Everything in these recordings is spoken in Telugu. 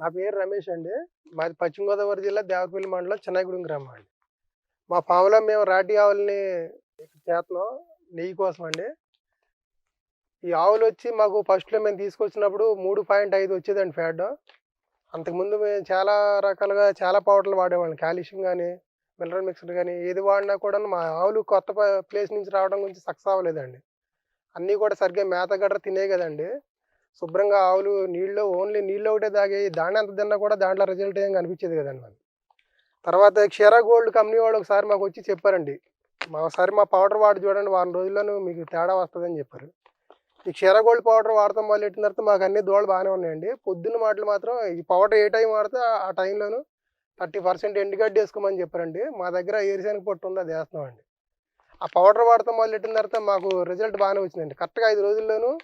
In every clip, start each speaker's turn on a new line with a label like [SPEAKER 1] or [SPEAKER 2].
[SPEAKER 1] నా పేరు రమేష్ అండి. మాది పశ్చిమ గోదావరి జిల్లా దేవరపల్లి మండలం చిన్నగూడెం గ్రామం అండి. మా ఫామ్లో మేము రాటి ఆవులని చేస్తున్నాం నెయ్యి కోసం అండి. ఈ ఆవులు వచ్చి మాకు ఫస్ట్లో మేము తీసుకొచ్చినప్పుడు మూడు పాయింట్ ఐదు వచ్చేదండి ఫ్యాడ్ అంతకుముందు మేము చాలా రకాలుగా చాలా పౌడర్లు వాడేవాళ్ళం. కాల్షియం కానీ మినరల్ మిక్సర్ కానీ ఏది వాడినా కూడా మా ఆవులు కొత్త ప్లేస్ నుంచి రావడం గురించి సక్సెస్ అవ్వలేదండి. అన్నీ కూడా సరిగ్గా మేత గడ్ర తినే కదండి. శుభ్రంగా ఆవులు నీళ్ళు ఓన్లీ నీళ్ళు ఒకటే తాగి దాన్ని ఎంత తిన్నా కూడా దాంట్లో రిజల్ట్ ఏం కనిపించేది కదండి మనకి తర్వాత క్షీరా గోల్డ్ కంపెనీ వాళ్ళు ఒకసారి మాకు వచ్చి చెప్పారండి. మా ఒకసారి మా పౌడర్ వాడి చూడండి వారం రోజుల్లోనూ మీకు తేడా వస్తుందని చెప్పారు. ఈ క్షీరా గోల్డ్ పౌడర్ వాడతాం వాళ్ళు పెట్టిన తర్వాత మాకు అన్ని దోళ్ళు బాగానే ఉన్నాయండి. పొద్దున్న మాటలు మాత్రం ఈ పౌడర్ ఏ టైం వాడితే ఆ- టైంలోనూ థర్టీ పర్సెంట్ ఎండుగడ్డి వేసుకోమని చెప్పారండి. మా దగ్గర ఏరిశానికి పొట్టు ఉంది అది వేస్తున్నామండి. ఆ పౌడర్ వాడతాం వాళ్ళు పెట్టిన తర్వాత మాకు రిజల్ట్ బాగానే వచ్చిందండి. కరెక్ట్గా ఐదు రోజుల్లోనూ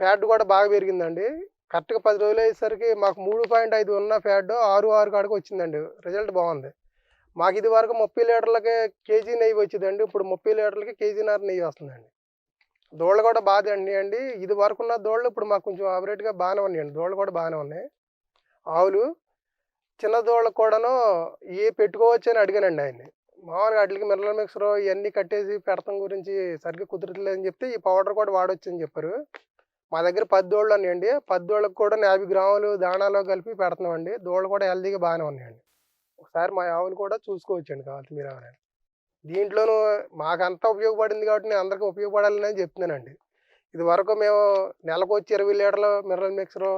[SPEAKER 1] ఫ్యాట్ కూడా బాగా పెరిగిందండి. కరెక్ట్గా పది రోజులు అయ్యేసరికి మాకు మూడు పాయింట్ ఐదు ఉన్న ఫ్యాట్ ఆరు ఆరు కాడికి వచ్చిందండి. రిజల్ట్ బాగుంది. మాకు ఇది వరకు ముప్పై లీటర్లకి కేజీ నెయ్యి వచ్చిందండి. ఇప్పుడు ముప్పై లీటర్లకి కేజీన్నర నెయ్యి వస్తుందండి. దోళ్ళు కూడా బాగా అండి అండి ఇది వరకు ఉన్న దోళ్ళు ఇప్పుడు మాకు కొంచెం ఆపరేట్గా బాగానే ఉన్నాయండి. దోళ్ళు కూడా బాగానే ఉన్నాయి. ఆవులు చిన్న దోళ్ళకు కూడాను ఏ పెట్టుకోవచ్చు అని అడిగానండి ఆయన్ని. మామూలుగా వాటికి మినరల్ మిక్సర్ ఇవన్నీ కట్టేసి పెడతాం గురించి సరిగ్గా కుదరట్లేదని చెప్తే ఈ పౌడర్ కూడా వాడొచ్చు అని చెప్పారు. మా దగ్గర పది దోళ్ళు ఉన్నాయండి పది దోళ్ళకి కూడా యాభై గ్రాములు దాణాలో కలిపి పెడుతున్నామండి. దోళ్ళు కూడా హెల్తీగా బాగానే ఉన్నాయండి. ఒకసారి మా ఆవులు కూడా చూసుకోవచ్చండి కావాలి మీరు ఎవరైనా. దీంట్లోనూ మాకంతా ఉపయోగపడింది కాబట్టి నేను అందరికీ ఉపయోగపడాలని చెప్తున్నానండి. ఇది వరకు మేము నెలకు వచ్చి ఇరవై లీటర్లు మినరల్ మిక్సరు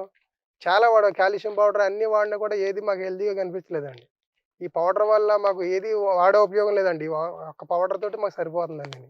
[SPEAKER 1] చాలా వాడాం. కాల్షియం పౌడర్ అన్నీ వాడినా కూడా ఏది మాకు హెల్తీగా కనిపించలేదండి. ఈ పౌడర్ వల్ల మాకు ఏది వాడే ఉపయోగం లేదండి. ఒక్క పౌడర్ తోటి మాకు సరిపోతుందండి.